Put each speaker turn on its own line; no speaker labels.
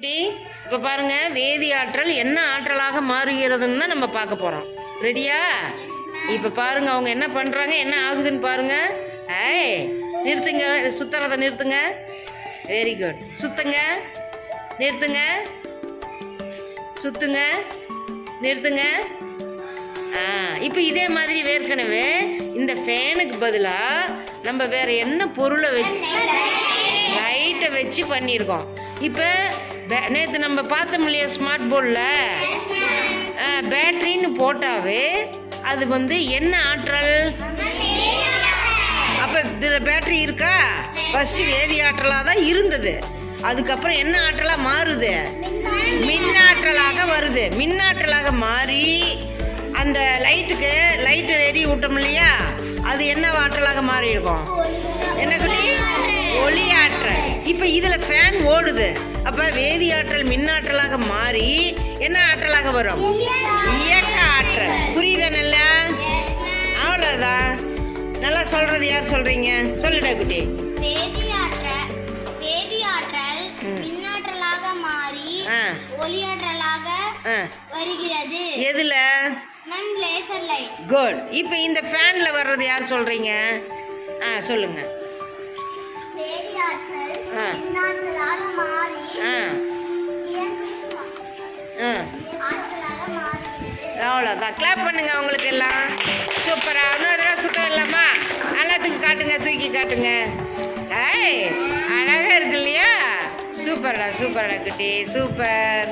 இப்படி இப்போ பாருங்க வேதி ஆற்றல் என்ன ஆற்றலாக மாறுகிறதுன்னு தான் நம்ம பார்க்க போகிறோம் ரெடியா இப்போ பாருங்க அவங்க என்ன பண்ணுறாங்க என்ன ஆகுதுன்னு பாருங்க. ஏய் நிறுத்துங்க சுத்துறதை நிறுத்துங்க. வெரி குட் சுத்துங்க நிறுத்துங்க. சுத்துங்க நிறுத்துங்க. ஆ இப்போ இதே மாதிரி ஏற்கனவே இந்த ஃபேனுக்கு பதிலாக நம்ம வேறு என்ன பொருளை வச்சு லைட்டை வச்சு பண்ணியிருக்கோம். இப்போ நேற்று நம்ம பார்த்தோம் இல்லையா ஸ்மார்ட் போர்டில் பேட்டரின்னு போட்டாவே அது வந்து என்ன ஆற்றல்? அப்போ இதில் பேட்டரி இருக்கா? ஃபஸ்ட்டு வேதி ஆற்றலாக தான் இருந்தது. அதுக்கப்புறம் என்ன ஆற்றலாக மாறுது? மின்னாற்றலாக வருது. மின்னாற்றலாக மாறி அந்த லைட்டுக்கு லைட்டு எரி விட்டோம் இல்லையா? அது என்ன ஆற்றலாக மாறி இருக்கும் என்ன குட்டி? ஒளி ஆற்றல். இப்போ இதில் ஃபேன் ஓடுது. அப்போ வேதி ஆற்றல் மின்னாற்றலாக மாறி என்ன ஆற்றலாக வரும்? இயக்க ஆற்றல். புரியுதா நல்லா? அவ்வளோதான் நல்லா சொல்றது யார் சொல்றீங்க? சொல்லுடா குட்டி.
வேதியாற்றல் வேதியாற்றல் ஒளியாற்றலாக வருகிறது.
எதுல?
மேம் லேசர் லைட்
குட் இப்போ இந்த ஃபேன்ல வர்றது யார் சொல்றீங்க? ஆ சொல்லுங்க.
வேதியாற்றல்
ஆ.
மின்னாற்றலாக மாறி
ஆ. ஆ. அவ்வளோதான் கிளாப் பண்ணுங்க அவங்களுக்கு எல்லாம் சூப்பராக இன்னொரு தடவை சுத்தம் இல்லாமா எல்லாத்துக்கும் காட்டுங்க தூக்கி காட்டுங்க. ஏய் அழகாக இருக்கு இல்லையா? சூப்பர்டா சூப்பர்டா குட்டி. சூப்பர்